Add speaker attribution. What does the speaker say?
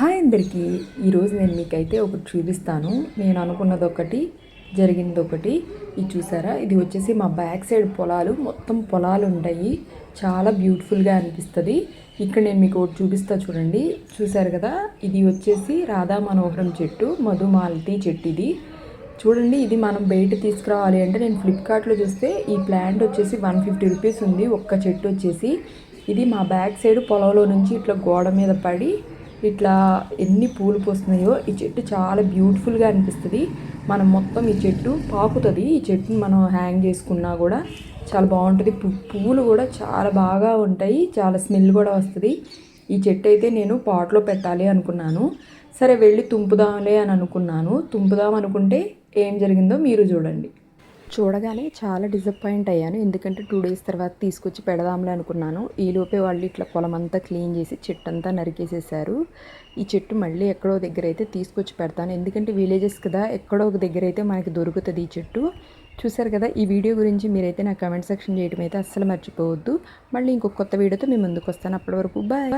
Speaker 1: Hi అందరికీ. ఈరోజు నేను మీకైతే ఒకటి చూపిస్తాను. నేను అనుకున్నది ఒకటి జరిగింది ఒకటి ఇది చూసారా? ఇది వచ్చేసి మా బ్యాక్ సైడ్ పొలాలు. మొత్తం పొలాలు ఉంటాయి. చాలా బ్యూటిఫుల్గా అనిపిస్తుంది. ఇక్కడ నేను మీకు ఒకటి చూపిస్తా చూడండి. చూసారు కదా? ఇది వచ్చేసి రాధా మనోహరం చెట్టు మధుమాలతి చెట్టు ఇది. చూడండి ఇది మనం బయట తీసుకురావాలి అంటే నేను ఫ్లిప్కార్ట్లో చూస్తే ఈ ప్లాంట్ వచ్చేసి వన్ ఫిఫ్టీ రూపీస్ ఉంది. ఒక్క చెట్టు వచ్చేసి. ఇది మా బ్యాక్ సైడ్ పొలంలో నుంచి ఇట్లా గోడ మీద పడి ఇట్లా ఎన్ని పూలు పూస్తున్నాయో ఈ చెట్టు చాలా బ్యూటిఫుల్గా అనిపిస్తుంది. మనం మొత్తం ఈ చెట్టు పాకుతుంది. ఈ చెట్టుని మనం హ్యాంగ్ చేసుకున్నా కూడా చాలా బాగుంటుంది. పు- పువ్వులు కూడా చాలా బాగా ఉంటాయి. చాలా స్మెల్ కూడా వస్తుంది. ఈ చెట్టు అయితే నేను పాట్లో పెట్టాలి అనుకున్నాను. సరే వెళ్ళి తుంపుదాంలే అని అనుకున్నాను. తుంపుదాం అనుకుంటే ఏం జరిగిందో మీరు చూడండి. చూడగానే చాలా డిసప్పాయింట్ అయ్యాను. ఎందుకంటే టూ డేస్ తర్వాత తీసుకొచ్చి పెడదాంలే అనుకున్నాను. ఈలోపే వాళ్ళు ఇట్లా పొలం అంతా క్లీన్ చేసి చెట్టు అంతా నరికేసేసారు. ఈ చెట్టు మళ్ళీ ఎక్కడో దగ్గర అయితే తీసుకొచ్చి పెడతాను. ఎందుకంటే విలేజెస్ కదా ఎక్కడో ఒక దగ్గర అయితే మనకి దొరుకుతుంది ఈ చెట్టు. చూసారు కదా ఈ వీడియో గురించి మీరైతే నా కమెంట్ సెక్షన్ చేయడం అయితే అస్సలు మర్చిపోవద్దు. మళ్ళీ ఇంకొక కొత్త వీడియోతో మేము ముందుకు వస్తాను. అప్పటి వరకు బాయ్